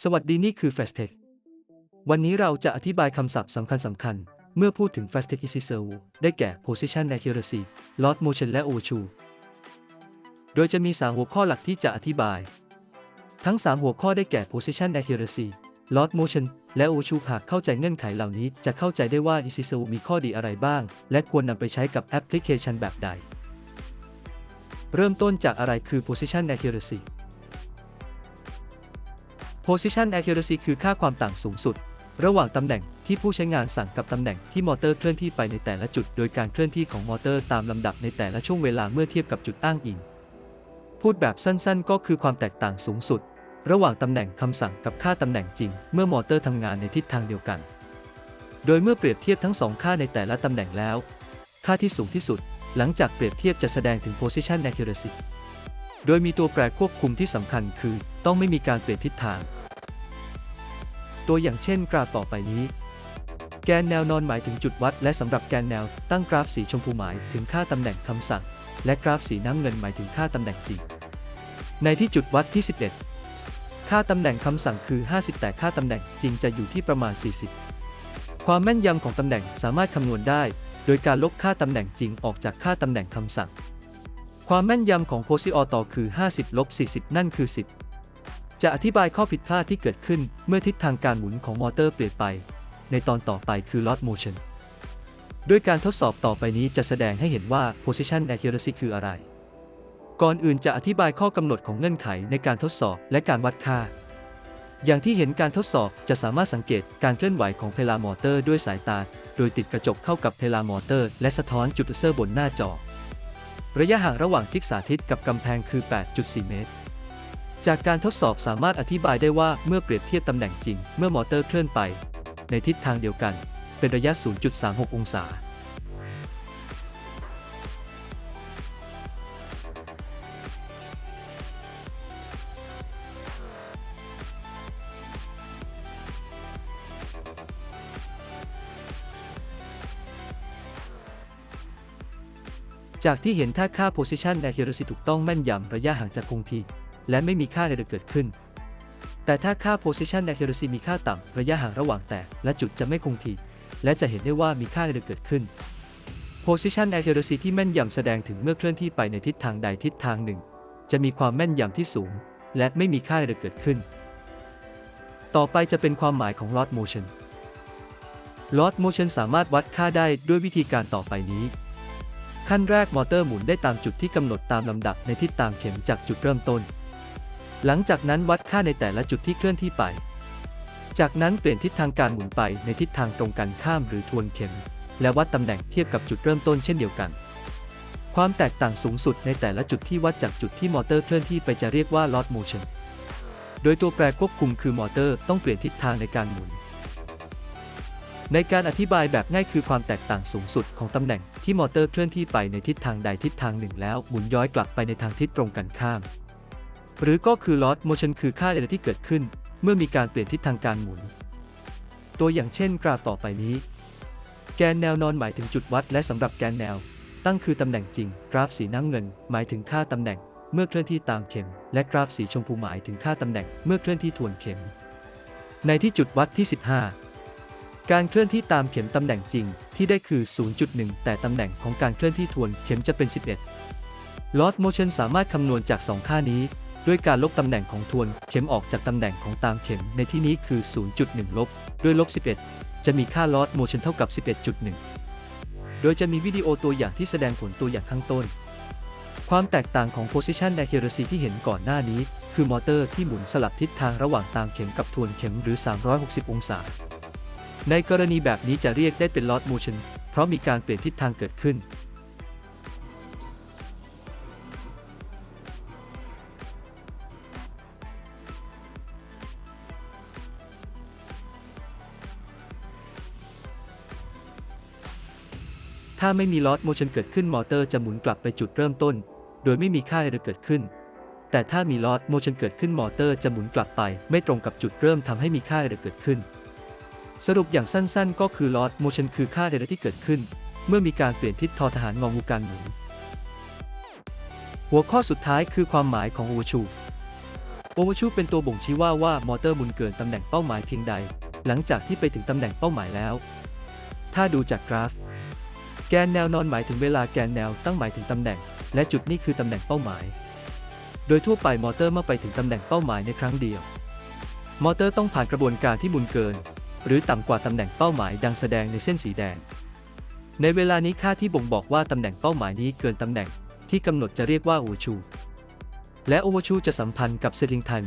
สวัสดีนี่คือ Fastech วันนี้เราจะอธิบายคำศัพท์สำคัญสำคัญ เมื่อพูดถึง Fastech Easy Serve ได้แก่ Position Accuracy Lot Motion และ Overshoot โดยจะมี 3 หัวข้อหลักที่จะอธิบาย ทั้ง 3 หัวข้อได้แก่ Position Accuracy Lot Motion และ Overshoot หากเข้าใจเงื่อนไขเหล่านี้ จะเข้าใจได้ว่า Easy Serve มีข้อดีอะไรบ้าง และควรนำไปใช้กับแอปพลิเคชันแบบใด เริ่มต้นจากอะไรคือ Position Accuracy Position accuracy คือค่าความต่างสูงสุด ระหว่างตำแหน่งที่ผู้ใช้งานสั่งกับตำแหน่งที่มอเตอร์เคลื่อนที่ไปในแต่ละจุด โดยการเคลื่อนที่ของมอเตอร์ตามลำดับในแต่ละช่วงเวลาเมื่อเทียบกับจุดอ้างอิง พูดแบบสั้นๆ ก็คือความแตกต่างสูงสุด ระหว่างตำแหน่งคำสั่งกับค่าตำแหน่งจริง เมื่อมอเตอร์ทำงานในทิศทางเดียวกัน โดยเมื่อเปรียบเทียบทั้งสองค่าในแต่ละตำแหน่งแล้ว ค่าที่สูงที่สุด หลังจากเปรียบเทียบจะแสดงถึง position accuracy โดยมีตัวแปรควบคุมที่สำคัญคือ ต้องไม่มีการเปลี่ยนทิศทาง ตัวอย่างเช่นกราฟต่อไปนี้ แกนแนวนอนหมายถึงจุดวัด และสำหรับแกนแนวตั้งกราฟสีชมพูหมายถึงค่าตำแหน่งคำสั่ง และกราฟสีน้ำเงินหมายถึงค่าตำแหน่งจริงในที่จุดวัดที่ 11 ค่าตำแหน่งคำสั่งคือ 50 แต่ค่าตำแหน่งจริงจะอยู่ที่ประมาณ 40 ความแม่นยำของตำแหน่งสามารถคำนวณได้ โดยการลบค่าตำแหน่งจริงออกจากค่าตำแหน่งคำสั่ง ความแม่นยำของโพซิออต่อคือ 50ลบ40 นั่นคือ 10 จะอธิบายข้อผิดพลาดที่เกิดขึ้นเมื่อทิศทางการหมุนของมอเตอร์เปลี่ยนไป ในตอนต่อไปคือ lot motion ด้วยการทดสอบต่อไปนี้จะแสดงให้เห็นว่า position accuracy คืออะไร ก่อนอื่นจะอธิบายข้อกำหนดของเงื่อนไขในการทดสอบและการวัดค่า อย่างที่เห็นการทดสอบจะสามารถสังเกตการเคลื่อนไหวของเพลามอเตอร์ด้วยสายตา โดยติดกระจกเข้ากับเพลามอเตอร์ และสะท้อนจุดเซอร์บนหน้าจอ ระยะห่างระหว่างจิกสาธิตกับกำแพงคือ 8.4 เมตร จากการทดสอบสามารถอธิบายได้ว่าเมื่อเปรียบเทียบตำแหน่งจริง เมื่อมอเตอร์เคลื่อนไป ในทิศทางเดียวกัน เป็นระยะ 0.36 องศา จากที่เห็นถ้าค่า position accuracy ถูกต้องแม่นยำระยะห่างจะคงที่ และไม่มีค่าใดๆเกิดขึ้น แต่ถ้าค่า position accuracy มีค่าต่ำระยะห่างระหว่างแตกและจุดจะไม่คงที่และจะเห็นได้ว่ามีค่าใดๆเกิดขึ้น position accuracy ที่แม่นยำแสดงถึงเมื่อเคลื่อนที่ไปในทิศทางใดทิศทางหนึ่ง จะมีความแม่นยำที่สูง และไม่มีค่าใดๆเกิดขึ้น ต่อไปจะเป็นความหมายของ lot motion lot motion สามารถวัดค่าได้ด้วยวิธีการต่อไปนี้ขั้นแรกมอเตอร์หมุนได้ตามจุดที่กำหนดตามลำดับในทิศทางเข็มจากจุดเริ่มต้น หลังจากนั้นวัดค่าในแต่ละจุดที่เคลื่อนที่ไป จากนั้นเปลี่ยนทิศทางการหมุนไปในทิศทางตรงกันข้ามหรือทวนเข็ม และวัดตำแหน่งเทียบกับจุดเริ่มต้นเช่นเดียวกัน ความแตกต่างสูงสุดในแต่ละจุดที่วัดจากจุดที่มอเตอร์เคลื่อนที่ไปจะเรียกว่า lot motion โดยตัวแปรควบคุมคือมอเตอร์ต้องเปลี่ยนทิศทางในการหมุน ในการอธิบายแบบง่ายคือความแตกต่างสูงสุดของตำแหน่งที่มอเตอร์เคลื่อนที่ไปในทิศทางใดทิศทางหนึ่งแล้วหมุนย้อยกลับไปในทางทิศตรงกันข้าม หรือก็คือ lot motion คือค่าใดๆที่เกิดขึ้น เมื่อมีการเปลี่ยนทิศทางการหมุน ตัวอย่างเช่นกราฟต่อไปนี้ แกนแนวนอนหมายถึงจุดวัด และสำหรับแกนแนว ตั้งคือตำแหน่งจริง กราฟสีน้ำเงิน หมายถึงค่าตำแหน่ง เมื่อเคลื่อนที่ตามเข็ม และกราฟสีชมพูหมายถึงค่าตำแหน่ง เมื่อเคลื่อนที่ทวนเข็ม ในที่จุดวัดที่ 15 การเคลื่อนที่ตามเข็มตำแหน่งจริงที่ได้คือ 0.1 แต่ตำแหน่งของการเคลื่อนที่ทวนเข็มจะเป็น 11 Lot motion สามารถคำนวณจาก 2 ค่านี้ ด้วยการลบตำแหน่งของทวนเข็มออกจากตำแหน่งของตามเข็มในที่นี้คือ 0.1 ลบ ด้วยลบ 11 จะมีค่า Lot motion เท่ากับ 11.1 โดยจะมีวิดีโอตัวอย่างที่แสดงผลตัวอย่างข้างต้น ความแตกต่างของ position accuracy ที่เห็นก่อนหน้านี้ คือมอเตอร์ที่หมุนสลับทิศทางระหว่างตามเข็มกับทวนเข็มหรือ 360 องศา ในกรณีแบบนี้จะเรียกได้เป็น lot motion เพราะมีการเปลี่ยนทิศทางเกิดขึ้น ถ้าไม่มี lot motion เกิดขึ้นมอเตอร์จะหมุนกลับไปจุดเริ่มต้น โดยไม่มีค่าใดเกิดขึ้น แต่ถ้ามี lot motion เกิดขึ้นมอเตอร์จะหมุนกลับไป ไม่ตรงกับจุดเริ่มทำให้มีค่าใดเกิดขึ้น สรุปอย่างสั้นๆ ก็คือ lot motion คือค่าใดๆที่เกิดขึ้น เมื่อมีการเปลี่ยนทิศทอทหารงองูการหมุนหัวข้อสุดท้ายคือความหมายของ overshoot Overshoot เป็นตัวบ่งชี้ว่าว่ามอเตอร์หมุนเกินตำแหน่งเป้าหมายเพียงใด หลังจากที่ไปถึงตำแหน่งเป้าหมายแล้ว ถ้าดูจากกราฟ แกนแนวนอนหมายถึงเวลาแกนแนวตั้งหมายถึงตำแหน่ง และจุดนี้คือตำแหน่งเป้าหมาย โดยทั่วไปมอเตอร์เมื่อไปถึงตำแหน่งเป้าหมายในครั้งเดียว มอเตอร์ต้องผ่านกระบวนการที่หมุนเกิน หรือต่ำกว่าตำแหน่งเป้าหมายดังแสดงในเส้นสีแดง ในเวลานี้ค่าที่บ่งบอกว่าตำแหน่งเป้าหมายนี้เกินตำแหน่งที่กำหนดจะเรียกว่าโอชู และโอเวอร์ชูจะสัมพันธ์กับเซตลิงทัน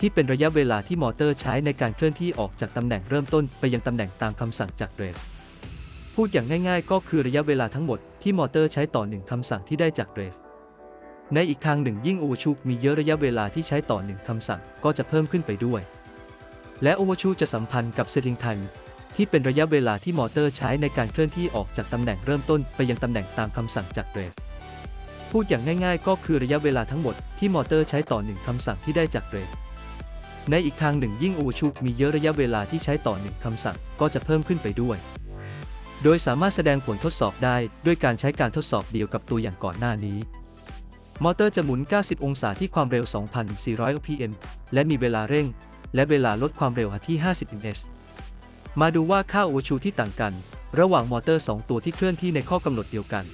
ที่เป็นระยะเวลาที่มอเตอร์ใช้ในการเคลื่อนที่ออกจากตำแหน่งเริ่มต้นไปยังตำแหน่งตามคำสั่งจากเรท พูดอย่างง่ายๆ ก็คือระยะเวลาทั้งหมดที่มอเตอร์ใช้ต่อหนึ่งคำสั่งที่ได้จากเรทในอีกทางหนึ่งยิ่งโอเวอร์ชูมีเยอะระยะเวลาที่ใช้ต่อหนึ่งคำสั่งก็จะเพิ่มขึ้นไปด้วย และโอเวอร์ชูจะสัมพันธ์กับเซตลิงไทันที่เป็นระยะเวลาที่มอเตอร์ใช้ในการเคลื่อนที่ออกจากตำแหน่งเริ่มต้นไปยังตำแหน่งตามคำสั่งจากเรทพูดอย่างง่ายๆ ก็คือระยะเวลาทั้งหมดที่มอเตอร์ใช้ต่อหนึ่งคำสั่งที่ได้จากเรทในอีกทางหนึ่งยิ่งโอเวอร์ชูมีเยอะระยะเวลาที่ใช้ต่อหนึ่งคำสั่งก็จะเพิ่มขึ้นไปด้วย โดยสามารถแสดงผลทดสอบได้ด้วยการใช้การทดสอบเดียวกับตัวอย่างก่อนหน้านี้ มอเตอร์จะหมุน 90 องศาที่ความเร็ว 2,400 rpm และมีเวลาเร่ง และเวลาลดความเร็วที่ 50 ms มาดูว่าค่าโอชูที่ต่างกัน ระหว่างมอเตอร์ 2 ตัวที่เคลื่อนที่ในข้อกำหนดเดียวกัน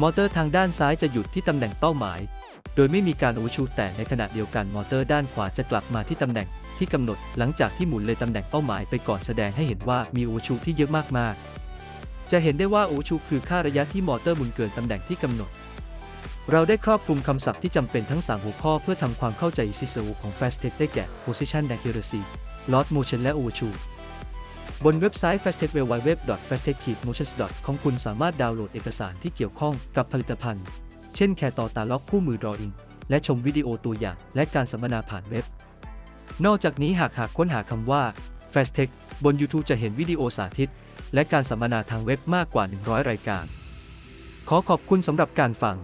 มอเตอร์ทางด้านซ้ายจะหยุดที่ตำแหน่งเป้าหมาย โดยไม่มีการโอชูแต่ในขณะเดียวกันมอเตอร์ด้านขวาจะกลับมาที่ตำแหน่งที่กำหนดหลังจากที่หมุนเลยตำแหน่งเป้าหมายไปก่อนแสดงให้เห็นว่ามีโอชูที่เยอะมากๆ จะเห็นได้ว่าโอชูคือค่าระยะที่มอเตอร์หมุนเกินตำแหน่งที่กำหนด เราได้ครอบคลุมคำศัพท์ที่จำเป็นทั้ง 3 หัวข้อเพื่อทำความเข้าใจ CSU ของ Fastech ได้แก่ Position Accuracy Load Motion และ Overshoot บนเว็บไซต์ Fastech www.fastech-motions ของคุณสามารถดาวน์โหลดเอกสารที่เกี่ยวข้องกับผลิตภัณฑ์ เช่นแคตอตาล็อกคู่มือ Drawing และชมวิดีโอตัวอย่าง และการสัมมนาผ่านเว็บ นอกจากนี้หากหากค้นหาคำว่า Fastech บน YouTube จะเห็นวิดีโอสาธิต และการสัมมนาทางเว็บมากกว่า 100 รายการ ขอขอบคุณสำหรับการฟัง